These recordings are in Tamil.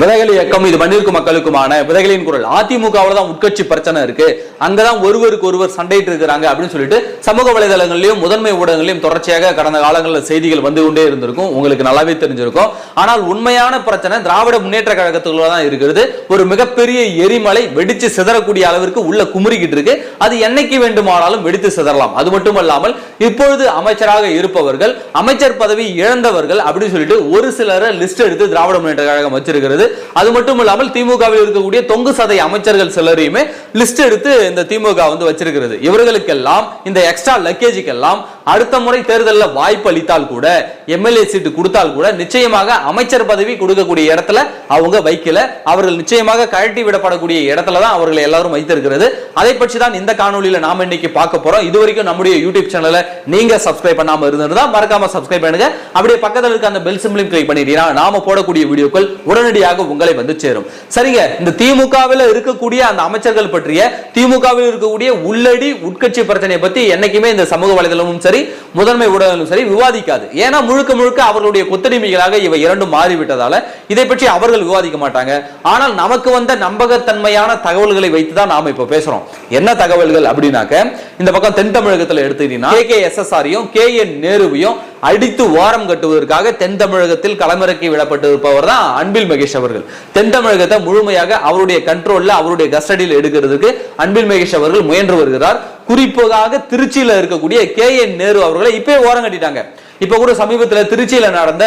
விதைகள் இயக்கம் இது பண்ணிருக்கும் மக்களுக்குமான விதைகளின் குரல். அதிமுகவில் தான் உட்கட்சி பிரச்சனை இருக்கு. அங்கதான் ஒருவருக்கு ஒருவர் சண்டையிட்டு இருக்கிறாங்க அப்படின்னு சொல்லிட்டு சமூக வலைதளங்களிலும் முதன்மை ஊடகங்களையும் தொடர்ச்சியாக கடந்த காலங்களில் செய்திகள் வந்து கொண்டே இருந்திருக்கும். உங்களுக்கு நல்லாவே தெரிஞ்சிருக்கும். ஆனால் உண்மையான பிரச்சனை திராவிட முன்னேற்ற கழகத்துக்குள்ள தான் இருக்கிறது. ஒரு மிகப்பெரிய எரிமலை வெடிச்சு சிதறக்கூடிய அளவிற்கு உள்ள குமுறிக்கிட்டு இருக்கு. அது என்னைக்கு வேண்டுமானாலும் வெடித்து சிதறலாம். அது மட்டுமல்லாமல் இப்பொழுது அமைச்சராக இருப்பவர்கள் அமைச்சர் பதவி இழந்தவர்கள் அப்படின்னு சொல்லிட்டு ஒரு சிலரை லிஸ்ட் எடுத்து திராவிட முன்னேற்ற கழகம் வச்சிருக்கிறது. அது மட்டும் இல்லாமல் திமுகவில் இருக்கக்கூடிய தொங்கு சதை அமைச்சர்கள் சிலரையுமே லிஸ்ட் எடுத்து இந்த திமுக வந்து வச்சிருக்கிறது. இவர்களுக்கெல்லாம் இந்த எக்ஸ்ட்ரா லக்கேஜுக்கெல்லாம் அடுத்த முறை தேர்தலில் வாய்ப்பு அளித்தால் கூட எம்எல்ஏ சீட்டு கொடுத்தால் கூட நிச்சயமாக அமைச்சர் பதவி கொடுக்கக்கூடிய இடத்துல அவங்க வைக்கல. அவர்கள் நிச்சயமாக கழட்டி விடப்படக்கூடிய இடத்துல தான் அவர்களை எல்லாரும் வைத்திருக்கிறது. அதை பற்றி தான் இந்த காணொலியில நாம இன்னைக்கு பார்க்க போறோம். இது வரைக்கும் நம்முடைய யூடியூப் சேனலை நீங்க சப்ஸ்கிரைப் பண்ணாம இருந்திருந்தா மறக்காம சப்ஸ்கிரைப் பண்ணுங்க. அப்படியே பக்கத்தில் இருக்க அந்த பெல் சிம்பிளையும் கிளிக் பண்ணிட்டீங்கன்னா நாம போடக்கூடிய வீடியோக்கள் உடனடியாக உங்களை வந்து சேரும். சரிங்க இந்த திமுகவில் இருக்கக்கூடிய அந்த அமைச்சர்கள் பற்றிய திமுகவில் இருக்கக்கூடிய உள்ளடி உட்கட்சி பிரச்சனையை பத்தி என்னைக்குமே இந்த சமூக வலைதளமும் சரி முதன்மை ஊடகங்களும் சரி விவாதிக்காது. ஏன்னா முழுக்க முழுக்க அவர்களுடைய கொத்தடிமைகளாக இவை இரண்டும் மாறிவிட்டதால இதை பற்றி அவர்கள் விவாதிக்க மாட்டாங்க. ஆனால் நமக்கு வந்த நம்பகத்தன்மையான தகவல்களை வைத்து தான் நாம இப்ப பேசுறோம். என்ன தகவல்கள் அப்படின்னாக்க இந்த பக்கம் தென் தமிழகத்துல எடுத்துக்கிட்டீங்கன்னா கே கே எஸ் எஸ் ஆரையும் கே என் நேருவையும் அடித்து ஓரம் கட்டுவதற்காக தென் தமிழகத்தில் களமிறக்கி விடப்பட்டு இருப்பவர் தான் அன்பில் மகேஷ் அவர்கள். தென் தமிழகத்தை முழுமையாக அவருடைய கண்ட்ரோல்ல அவருடைய கஸ்டடியில் எடுக்கிறதுக்கு அன்பில் மகேஷ் அவர்கள் முயன்று வருகிறார். குறிப்பாக திருச்சியில இருக்கக்கூடிய கே என் நேரு அவர்களை இப்பே ஓரம் கட்டிட்டாங்க. இப்ப கூட சமீபத்துல திருச்சியில நடந்த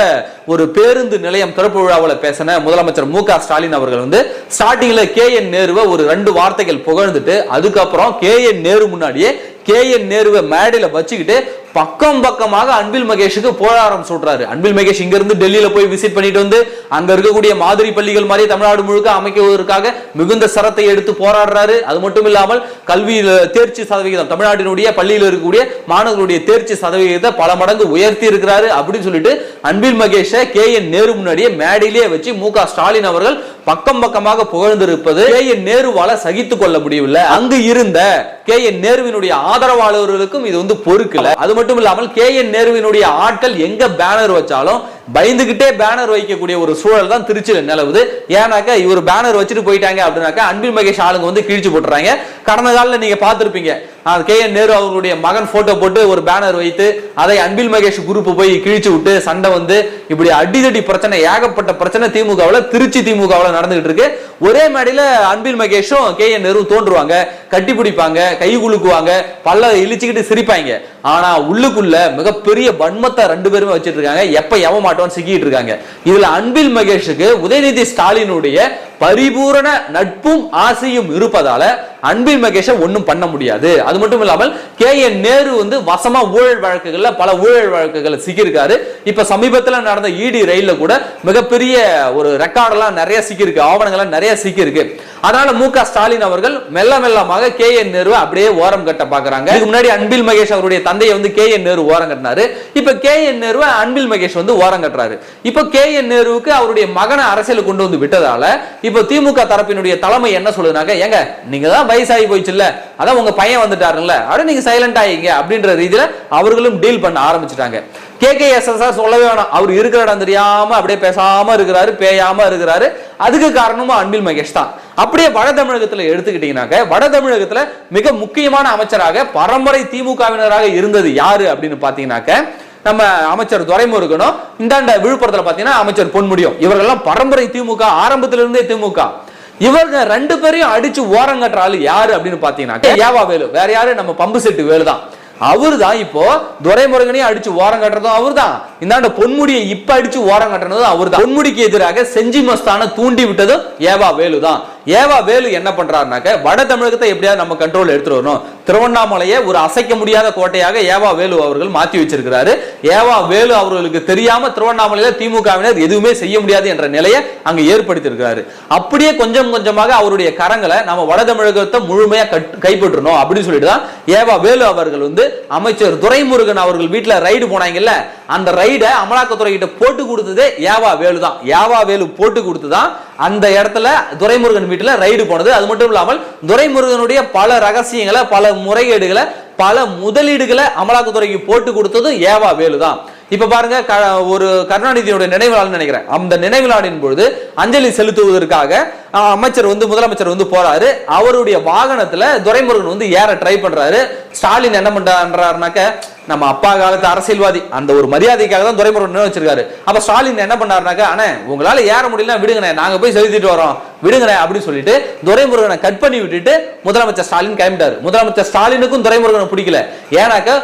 ஒரு பேருந்து நிலையம் திறப்பு விழாவில் பேசின முதலமைச்சர் மு ஸ்டாலின் அவர்கள் வந்து ஸ்டார்டிங்ல கே என் நேருவை ஒரு ரெண்டு வார்த்தைகள் புகழ்ந்துட்டு அதுக்கப்புறம் கே என் நேரு முன்னாடியே கே என் நேருவை மேடையில வச்சுக்கிட்டு பக்கம் பக்கமாக அன்பில் மகேஷுக்கு போராடம் சொல்றாரு அன்பில் மகேஷ் இங்க இருந்து டெல்லியில போய் விசிட் பண்ணிட்டு வந்து அங்க இருக்கக்கூடிய மாதிரி பள்ளிகள் மாதிரி தமிழ்நாடு முழுக்க அமைக்குவதற்காக மிகுந்த சரத்தை எடுத்து போராடுறாரு. அது மட்டும் இல்லாமல் கல்வியில் தேர்ச்சி சதவிகிதம் தமிழ்நாட்டினுடைய பள்ளியில் இருக்கக்கூடிய மாணவர்களுடைய தேர்ச்சி சதவிகிதத்தை பல மடங்கு உயர்த்தி இருக்கிறாரு அப்படின்னு சொல்லிட்டு அன்பில் மகேஷை கே என் நேரு முன்னாடியே மேடையிலேயே வச்சு மு ஸ்டாலின் அவர்கள் பக்கம் பக்கமாக புகழ்ந்திருப்பது கே என் நேருவால சகித்துக் கொள்ள முடியவில்லை. அங்கு இருந்த கே என் நேருவினுடைய ஆதரவாளர்களுக்கும் இது வந்து பொறுக்கல. அது மட்டும் இல்லாமல் கே என் நேருவினுடைய ஆட்கள் எங்க பேனர் வச்சாலும் பயந்துகிட்டே பேனர் வைக்கக்கூடிய ஒரு சூழல் தான் திருச்சியில் நிலவுது. ஏன்னாக்கா இவர் பேனர் வச்சுட்டு போயிட்டாங்க அப்படின்னாக்கா அன்பில் மகேஷ் ஆளுங்க வந்து கிழிச்சு போட்டுறாங்க. கடந்த காலில் நீங்க பார்த்துருப்பீங்க. கே. என். நேரு அவர்களுடைய மகன் போட்டோ போட்டு ஒரு பேனர் வைத்து அதை அன்பில் மகேஷ் குரூப் போய் கிழிச்சு விட்டு சண்டை வந்து இப்படி அடிதடி பிரச்சனை ஏகப்பட்ட பிரச்சனை திமுகவில் திருச்சி திமுகவில் நடந்துகிட்டு இருக்கு. ஒரே மேடையில் அன்பில் மகேஷும் கே. என். நேரு தோன்றுவாங்க. கட்டி பிடிப்பாங்க கை குலுக்குவாங்க பல்ல இழிச்சுக்கிட்டு சிரிப்பாங்க. ஆனா உள்ளுக்குள்ள மிகப்பெரிய வன்மத்தை ரெண்டு பேருமே வச்சிட்டு இருக்காங்க. எப்ப எவ மாட்டோம்னு சிக்கிட்டு இருக்காங்க. இதுல அன்பில் மகேஷுக்கு உதயநிதி ஸ்டாலினுடைய பரிபூரண நட்பும் ஆசையும் இருப்பதால அன்பில் மகேஷை ஒன்றும் பண்ண முடியாது. அது மட்டும் இல்லாமல் கே என் நேரு வந்து வசமா ஊழல் வழக்குகள்ல பல ஊழல் வழக்குகளை சிக்கியிருக்காரு. இப்ப சமீபத்துல நடந்த இடி ரயில்ல கூட மிகப்பெரிய ஒரு ரெக்கார்டெல்லாம் நிறைய சிக்கியிருக்கு. ஆவணங்கள்லாம் நிறைய சிக்கியிருக்கு. அதனால மு க ஸ்டாலின் அவர்கள் மெல்ல மெல்லமாக கே என் நேரு அப்படியே ஓரம் கட்ட பாக்குறாங்க. இதுக்கு முன்னாடி அன்பில் மகேஷ் அவருடைய தந்தையை வந்து கே என் நேரு ஓரம் கட்டினாரு. இப்ப கே என் நேருவை அன்பில் மகேஷ் வந்து ஓரம் கட்டுறாரு. இப்ப கே என் நேருவுக்கு அவருடைய மகனை அரசியல் கொண்டு வந்து விட்டதால இப்ப திமுக தரப்பினுடைய தலைமை என்ன சொல்லுதுனாக்க ஏங்க நீங்க தான் வயசாகி போயிடுச்சுல்ல அதான் உங்க பையன் வந்துட்டாருல்ல அப்படியே நீங்க சைலண்ட் ஆகிங்க அப்படின்ற ரீதியில அவர்களும் டீல் பண்ண ஆரம்பிச்சிட்டாங்க. கே கே எஸ் எஸ் சொல்லவே வேணாம் அவர் இருக்கிற இடம் தெரியாம அப்படியே பேசாம இருக்கிறாரு பேயாம இருக்கிறாரு. அதுக்கு காரணமும் அன்பில் மகேஷ் தான். அப்படியே வட தமிழகத்துல எடுத்துக்கிட்டீங்கன்னாக்க வட தமிழகத்துல மிக முக்கியமான அமைச்சராக பரம்பரை திமுகவினராக இருந்தது யாரு அப்படின்னு பாத்தீங்கன்னாக்க நம்ம அமைச்சர் துரைமுருகனும் இந்தாண்ட விழுப்புரத்துல பாத்தீங்கன்னா அமைச்சர் பொன்முடியும். இவர்கள்லாம் பரம்பரை திமுக ஆரம்பத்திலிருந்தே திமுக. இவங்க ரெண்டு பேரையும் அடிச்சு ஓரங்கட்டுற ஆளு யாரு அப்படின்னு பாத்தீங்கன்னா ஏவா வேலு. வேற யாரு? நம்ம பம்பு செட்டு வேலு தான். அவரு தான் இப்போ துரைமுருகனையும் அடிச்சு ஓரம் கட்டுறதும் அவர் தான் இந்தாண்ட பொன்முடியை இப்ப அடிச்சு ஓரம் கட்டுறதும் அவர் தான் பொன்முடிக்கு எதிராக செஞ்சி மஸ்தான தூண்டி விட்டதும் ஏவா வேலு தான் ஏவா வேலு என்ன பண்றாருனாக்க வட தமிழகத்தை எப்படியாவது நம்ம கண்ட்ரோல் எடுத்துட்டு வரணும். திருவண்ணாமலையை ஒரு அசைக்க முடியாத கோட்டையாக ஏவா வேலு அவர்கள் மாத்தி வச்சிருக்கிறாரு. ஏவா வேலு அவர்களுக்கு தெரியாம திருவண்ணாமலையில திமுகவினர் எதுவுமே செய்ய முடியாது என்ற நிலையை அங்க ஏற்படுத்தி இருக்கிறாரு அப்படியே கொஞ்சம் கொஞ்சமாக அவருடைய கரங்களை நம்ம வட தமிழகத்தை முழுமையா கட்- கைப்பற்றணும் அப்படின்னு சொல்லிட்டு தான் ஏவா வேலு அவர்கள் வந்து அமைச்சர் துரைமுருகன் அவர்கள் வீட்டுல ரைடு போனாங்கல்ல அந்த ரைடை அமலாக்கத்துறை கிட்ட போட்டு கொடுத்ததே ஏவா வேலு தான் ஏவா வேலு போட்டு கொடுத்துதான் அந்த இடத்துல துரைமுருகன் வீட்டில் ரைடு போனது. அது மட்டும் இல்லாமல் துரைமுருகனுடைய பல ரகசியங்களை பல முறைகேடுகளை பல முதலீடுகளை அமலாக்கத்துறைக்கு போட்டு கொடுத்ததும் ஏவா வேலு தான் இப்ப பாருங்க க- ஒரு கருணாநிதியோட நினைவு நாள்னு நினைக்கிறேன். அந்த நினைவு நாளின் பொழுது அஞ்சலி செலுத்துவதற்காக அமைச்சர் வந்து முதலமைச்சர் வந்து போறாரு. அவருடைய வாகனத்துல துரைமுருகன் வந்து ஏற ட்ரை பண்றாரு. ஸ்டாலின் என்ன பண்றாருனாக்க நம்ம அப்பா காலத்து அரசியல்வாதி அந்த ஒரு மரியாதைக்காக தான் துரைமுருகன் நினைவு வச்சிருக்காரு. அப்ப ஸ்டாலின் என்ன பண்ணாருனாக்கா அண்ணே உங்களால ஏற முடியல விடுங்கண்ணே நாங்க போய் செலுத்திட்டு வரோம். விடுங்கண்ணே அப்படின்னு சொல்லிட்டு துரைமுருகனை கட் பண்ணி விட்டுட்டு முதலமைச்சர் ஸ்டாலின் கிளம்பிட்டாரு. முதலமைச்சர் ஸ்டாலினுக்கும் துரைமுருகனை பிடிக்கல. ஏன்னாக்க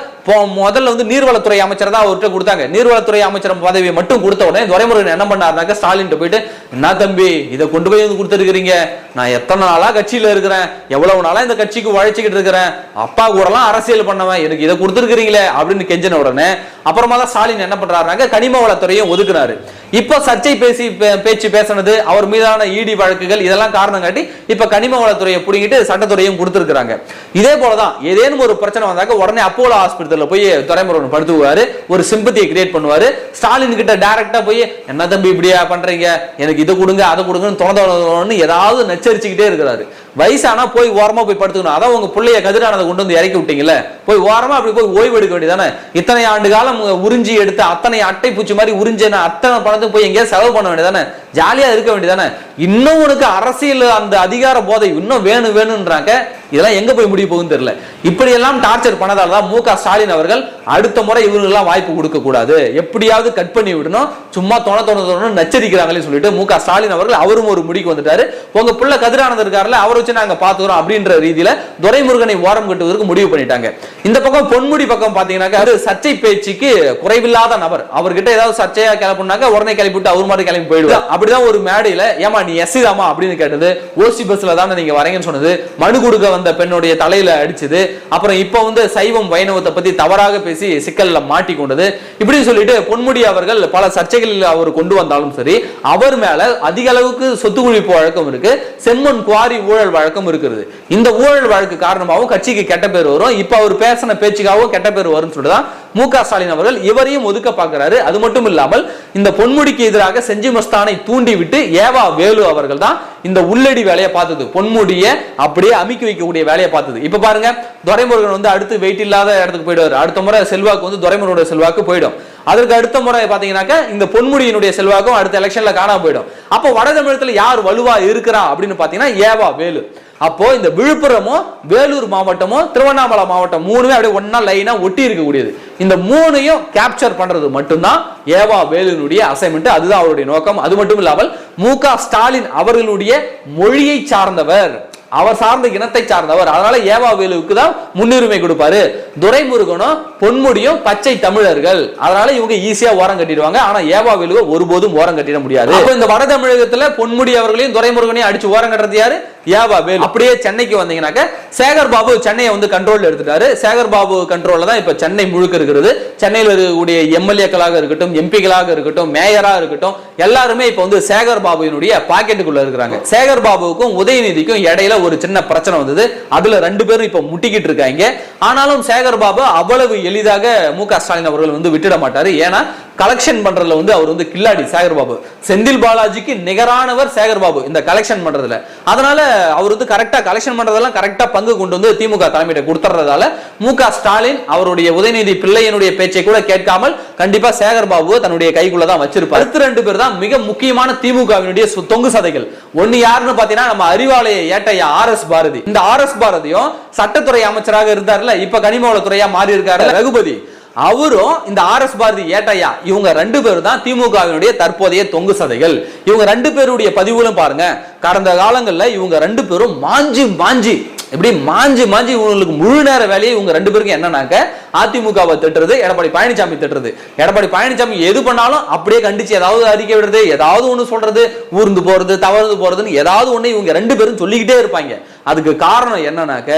முதல்ல வந்து நீர்வளத்துறை அமைச்சர் தான் அவர்கிட்ட கொடுத்தாங்க. நீர்வளத்துறை அமைச்சர் பதவியை மட்டும் கொடுத்த உடனே துரைமுருகன் என்ன பண்ணாருனாக்க ஸ்டாலின் போயிட்டு என்ன தம்பி இதை கொண்டு போய் வந்து கொடுத்துருக்கீங்க நான் எத்தனை நாளா கட்சியில இருக்கிறேன். எவ்வளவு நாளா இந்த கட்சிக்கு உழைச்சிக்கிட்டு இருக்கிறேன். அப்பா கூடலாம் அரசியல் பண்ணவன். எனக்கு இதை கொடுத்துருக்கீங்களே அப்படின்னு கெஞ்சின உடனே அப்புறமா தான் ஸ்டாலின் என்ன பண்றாருனாங்க கனிம வளத்துறையும் ஒதுக்குனாரு. இப்போ சர்ச்சை பேசி பே- பேச்சு பேசினது அவர் மீதான இடி வழக்குகள் இதெல்லாம் காரணம் காட்டி இப்ப கனிம வளத்துறையை பிடிக்கிட்டு சட்டத்துறையும் கொடுத்துருக்காங்க இதே போலதான் ஏதேனும் ஒரு பிரச்சனை வந்தாக்க உடனே அப்போலோ ஹாஸ்பிட்டல்ல போய் துறைமுருகன் படுத்துவாரு ஒரு சிம்பத்தியை கிரியேட் பண்ணுவாரு. ஸ்டாலின் கிட்ட டைரக்டா போய் என்ன தம்பி இப்படியா பண்றீங்க? எனக்கு இதை கொடுங்க அதை கொடுங்கன்னு தொடர்ந்து ஏதாவது நச்சரிச்சுக்கிட்டே இருக்கிறாரு. வயசானா போய் ஓரமா போய் படுத்துக்கணும். அதான் உங்க பிள்ளைய கதிரானதை கொண்டு வந்து இறக்கி விட்டீங்கல்ல? போய் ஓரமா அப்படி போய் ஓய்வு எடுக்க வேண்டியதானே இத்தனை ஆண்டு காலம் உறிஞ்சி எடுத்து அத்தனை அட்டை பூச்சி மாதிரி உறிஞ்சின அத்தனை பணத்துக்கு போய் எங்கேயாவது செலவு பண்ண வேண்டியதானே ஜாலியா இருக்க வேண்டியதானே இன்னும் உனக்கு அரசியல் அந்த அதிகார போதை இன்னும் வேணும் வேணும்ன்றாங்க இதெல்லாம் எங்க போய் முடிய போகுதுன்னு தெரியல. இப்படி எல்லாம் டார்ச்சர் பண்ணதால தான் மு க ஸ்டாலின் அவர்கள் அடுத்த முறை இவங்களுக்கெல்லாம் வாய்ப்பு கொடுக்க கூடாது. எப்படியாவது கட் பண்ணி விடணும். சும்மா தொண தொண தொண நச்சரிக்கிறாங்களே சொல்லிட்டு மு க ஸ்டாலின் அவர்கள் அவரும் ஒரு முடிக்கு வந்துட்டாரு. உங்க பிள்ளை கதிரானந்த் இருக்காருல்ல அவரை வச்சு நாங்க பாத்துக்கிறோம் அப்படின்ற ரீதியில துரைமுருகனை ஓரம் கட்டுவதற்கு முடிவு பண்ணிட்டாங்க. இந்த பக்கம் பொன்முடி பக்கம் பாத்தீங்கன்னாக்க அது சர்ச்சை பேச்சுக்கு குறைவில்லாத நபர். அவர்கிட்ட ஏதாவது சர்ச்சையா கிளப்புனாக்க உடனே கிளப்பி விட்டு அவர் மாதிரி கிளம்பி போயிடுவார். அப்படிதான் ஒரு மேடையில ஏமா நீ எஸ்சி தாமா அப்படின்னு கேட்டது. ஓசி பஸ்ல தானே நீங்க வரீங்கன்னு சொன்னது. மனு கொடுக்க வந்த பெண்ணுடைய தலையில அடிச்சது. அப்புறம் இப்ப வந்து சைவம் வைணவத்தை பத்தி தவறாக பேசி சிக்கல்ல மாட்டி கொண்டது. இப்படி சொல்லிட்டு பொன்முடி அவர்கள் பல சர்ச்சைகளில் அவர் கொண்டு வந்தாலும் சரி அவர் மேல அதிக அளவுக்கு சொத்து குவிப்பு வழக்கம் இருக்கு செம்மண் குவாரி ஊழல் வழக்கம் இருக்கிறது. இந்த ஊழல் வழக்கு காரணமாகவும் கட்சிக்கு கெட்ட பேர் வரும். இப்ப அவர் பேசின பேச்சுக்காகவும் கெட்ட பேர் வரும்னு சொல்லிட்டு தான் மு க ஸ்டாலின் அவர்கள் இவரையும் ஒதுக்க பார்க்கிறாரு. அது மட்டும் இல்லாமல் இந்த பொன்முடிக்கு எதிராக செஞ்சி மஸ்தானை தூண்டிவிட்டு ஏவா வேலு அவர்கள் தான் இந்த உள்ளடி வேலையை பார்த்தது. பொன்முடிய அப்படியே அமுக்கி வைக்கக்கூடிய வேலையை பார்த்தது. இப்ப பாருங்க துரைமுருகன் வந்து அடுத்து வெயிட் இல்லாத இடத்துக்கு போயிடுவார். அடுத்த முறை செல்வாக்கு வந்து துரைமுருகனோட செல்வாக்கு போயிடும். அதற்கு அடுத்த முறை பாத்தீங்கன்னாக்க இந்த பொன்முடியினுடைய செல்வாக்கும் அடுத்த எலெக்ஷன்ல காணாம போயிடும். அப்போ வட தமிழகத்துல யார் வலுவா இருக்கிறா அப்படின்னு பாத்தீங்கன்னா ஏவா வேலு. அப்போ இந்த விழுப்புரமும் வேலூர் மாவட்டமும் திருவண்ணாமலை மாவட்டம் மூணுமே அப்படியே ஒண்ணா லைனா ஒட்டி இருக்கக்கூடியது. இந்த மூணையும் கேப்சர் பண்றது மட்டும்தான் ஏவா வேலுனுடைய அசைன்மெண்ட் அதுதான் அவருடைய நோக்கம். அது மட்டும் இல்லாமல் மு ஸ்டாலின் அவர்களுடைய மொழியை சார்ந்தவர். அவர் சார்ந்த இனத்தை சார்ந்தவர். அதனால ஏவா வேலுவுக்கு தான் முன்னுரிமை கொடுப்பாரு. துரைமுருகனும் பொன்முடியும் பச்சை தமிழர்கள். அதனால இவங்க ஈஸியா ஓரம் கட்டிடுவாங்க. ஆனா ஏவா வேலுவை ஒருபோதும் ஓரம் கட்டிட முடியாது. இந்த வட தமிழகத்துல பொன்முடி அவர்களையும் துரைமுருகனையும் அடிச்சு ஓரம் கட்டுறது யாரு? ஏவா வேலு. அப்படியே சென்னைக்கு வந்தீங்கன்னாக்க சேகர் பாபு சென்னையை வந்து கண்ட்ரோல் எடுத்துட்டாரு. சேகர் பாபு கண்ட்ரோல்ல தான் இப்ப சென்னை முழுக்க இருக்கிறது. சென்னையில் இருக்கக்கூடிய எம்எல்ஏக்களாக இருக்கட்டும் எம்பிக்களாக இருக்கட்டும் மேயரா இருக்கட்டும் எல்லாருமே இப்ப வந்து சேகர் பாபுவினுடைய பாக்கெட்டுக்குள்ள இருக்கிறாங்க. சேகர் பாபுவுக்கும் உதயநிதிக்கும் இடையில ஒரு சின்ன பிரச்சனை வந்தது. அதுல ரெண்டு பேரும் இப்ப முட்டிக்கிட்டு இருக்காங்க. ஆனாலும் சேகர் பாபு அவ்வளவு எளிதாக மு க ஸ்டாலின் அவர்கள் வந்து விட்டுட மாட்டாரு. ஏன்னா கலெக்ஷன் பண்றதுல வந்து அவர் வந்து கில்லாடி சேகர் பாபு செந்தில் பாலாஜிக்கு நிகரானவர் சேகர் பாபு இந்த கலெக்ஷன் பண்றதுல. அதனால அவர் வந்து கரெக்டா கலெக்ஷன் பண்றதெல்லாம் கரெக்டா பங்கு கொண்டு வந்து திமுக தலைமையிட்ட கொடுத்துறதால மு க ஸ்டாலின் அவருடைய உதயநிதி பிள்ளையனுடைய பேச்சை கூட கேட்காமல் கண்டிப்பா சேகர் பாபுவை தன்னுடைய கைக்குள்ள தான் வச்சிருப்பார். அடுத்த ரெண்டு பேர் தான் மிக முக்கியமான திமுகவினுடைய தொங்கு சதைகள். ஒன்னு யாருன்னு பாத்தீங்கன்னா நம்ம அறிவாலய ஏட்டையா ஆர் எஸ் பாரதி. இந்த ஆர் எஸ் பாரதியும் சட்டத்துறை அமைச்சராக இருந்தார்ல இப்ப கனிமவளத்துறையா மாறி இருக்காரு ரகுபதி. அவரும் இந்த ஆர் எஸ் பாரதி ஏட்டையா இவங்க ரெண்டு பேரும் தான் திமுகவினுடைய தற்போதைய தொங்கு சதைகள். இவங்க ரெண்டு பேருடைய பதிவுகளும் பாருங்க கடந்த காலங்கள்ல இவங்க ரெண்டு பேரும் மாஞ்சி மாஞ்சி இப்படி மாஞ்சி மாஞ்சி இவங்களுக்கு முழு நேர வேலையை இவங்க ரெண்டு பேருக்கும் என்னன்னாக்க அதிமுகவை திட்டுறது எடப்பாடி பழனிசாமி திட்டுறது. எடப்பாடி பழனிசாமி எது பண்ணாலும் அப்படியே கண்டிச்சு ஏதாவது அறிக்கை விடுறது ஏதாவது ஒண்ணு சொல்றது ஊர்ந்து போறது தவறுந்து போறதுன்னு ஏதாவது ஒண்ணு இவங்க ரெண்டு பேரும் சொல்லிக்கிட்டே இருப்பாங்க. அதுக்கு காரணம் என்னன்னாக்க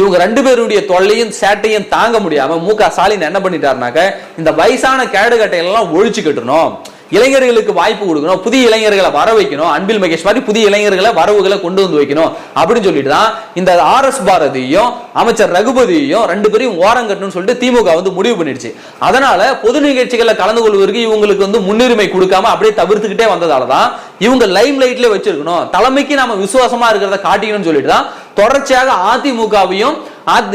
இவங்க ரெண்டு பேருடைய தொல்லையும் சேட்டையும் தாங்க முடியாம மு க ஸ்டாலின் என்ன பண்ணிட்டாருனாக்க இந்த வயசான கேடுகட்டையெல்லாம் ஒழிச்சு கட்டணும் இளைஞர்களுக்கு வாய்ப்பு கொடுக்கணும். புதிய இளைஞர்களை வர வைக்கணும். அன்பில் மகேஷ் மாதிரி புதிய இளைஞர்களை வரவுகளை கொண்டு வந்து வைக்கணும். அப்படின்னு சொல்லிட்டு தான் இந்த ஆர் எஸ் பாரதியும் அமைச்சர் ரகுபதியையும் ரெண்டு பேரையும் ஓரம் கட்டணும்னு சொல்லிட்டு திமுக வந்து முடிவு பண்ணிடுச்சு. அதனால பொது நிகழ்ச்சிகளில் கலந்து கொள்வதற்கு இவங்களுக்கு வந்து முன்னுரிமை கொடுக்காம அப்படியே தவிர்த்துக்கிட்டே வந்ததால தான் இவங்க லைம் லைட்ல வச்சிருக்கணும். தலைமைக்கு நாம விசுவாசமா இருக்கிறத காட்டிக்கணும்னு சொல்லிட்டு தான் தொடர்ச்சியாக அதிமுகவையும்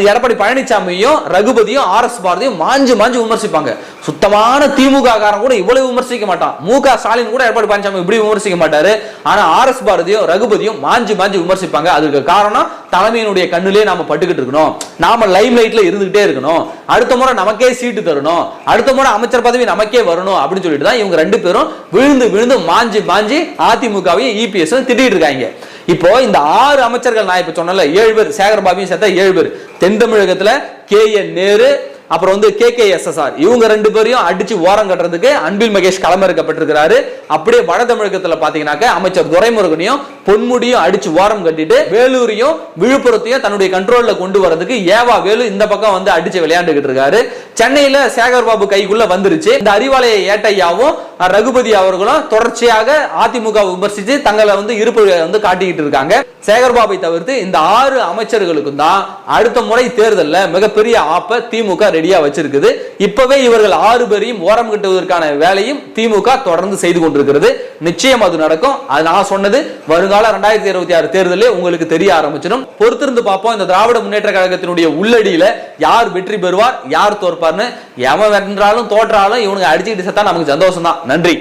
எடப்பாடி பழனிசாமியும் ரகுபதியும் ஆர் எஸ் பாரதியும் மாஞ்சு மாஞ்சு விமர்சிப்பாங்க. சுத்தமான திமுக காரன் கூட இவ்வளவு விமர்சிக்க மாட்டான். மு க ஸ்டாலின் கூட எடப்பாடி பழனிசாமி இப்படி விமர்சிக்க மாட்டாரு. ஆனா ஆர் எஸ் பாரதியும் ரகுபதியும் மாஞ்சு மாஞ்சு விமர்சிப்பாங்க. அதுக்கு காரணம் தலைமையினுடைய கண்ணிலே நாம பட்டுக்கிட்டு இருக்கணும். நாம லைம் லைட்ல இருந்துகிட்டே இருக்கணும். அடுத்த முறை நமக்கே சீட்டு தரணும். அடுத்த முறை அமைச்சர் பதவி நமக்கே வரணும் அப்படின்னு சொல்லிட்டு தான் இவங்க ரெண்டு பேரும் விழுந்து விழுந்து மாஞ்சி மாஞ்சி அதிமுகவையும் இபிஎஸ் திட்டிட்டு இருக்காங்க. இப்போ இந்த ஆறு அமைச்சர்கள் நான் இப்ப சொன்னல ஏழு பேர் சேகர் பாபியும் சேர்த்தா ஏழு பேர் தென் தமிழகத்துல கே என் நேரு அப்புறம் வந்து K K S S R. இவங்க ரெண்டு பேரையும் அடிச்சு ஓரம் கட்டுறதுக்கு அன்பில் மகேஷ் களமிறக்கப்பட்டிருக்கிறாரு. அப்படியே வட தமிழகத்துல பாத்தீங்கன்னாக்க அமைச்சர் துரைமுருகனையும் பொன்முடியும் அடிச்சு ஓரம் கட்டிட்டு வேலூரையும் விழுப்புரத்தையும் தன்னுடைய கண்ட்ரோல்ல கொண்டு வரதுக்கு ஏவா வேலு இந்த பக்கம் வந்து அடிச்சு விளையாண்டுகிட்டு இருக்காரு. சென்னையில சேகர் பாபு கைக்குள்ள வந்துருச்சு. இந்த அறிவாலய ஏட்டையாவும் ரகுபதி அவர்களும் தொடர்ச்சியாக அதிமுக விமர்சிச்சு தங்களை வந்து இருப்பு வந்து காட்டிக்கிட்டு இருக்காங்க. சேகர்பாபை தவிர்த்து இந்த ஆறு அமைச்சர்களுக்கும் தான் அடுத்த முறை தேர்தலில் மிகப்பெரிய ஆப்ப திமுக ரெடியா வச்சிருக்குது. இப்பவே இவர்கள் ஆறு பேரையும் ஓரம் கட்டுவதற்கான வேலையும் திமுக தொடர்ந்து செய்து கொண்டிருக்கிறது. நிச்சயம் அது நடக்கும். அது நான் சொன்னது வருங்கால ரெண்டாயிரத்தி இருபத்தி ஆறு தேர்தலே உங்களுக்கு தெரிய ஆரம்பிச்சிடும். பொறுத்திருந்து பார்ப்போம் இந்த திராவிட முன்னேற்ற கழகத்தினுடைய உள்ளடியில யார் வெற்றி பெறுவார் யார் தோற்பார்னு எவன் வென்றாலும் தோற்றாலும் இவனுங்க அடிச்சுக்கிட்டு செத்தா நமக்கு சந்தோஷம் தான் நன்றி.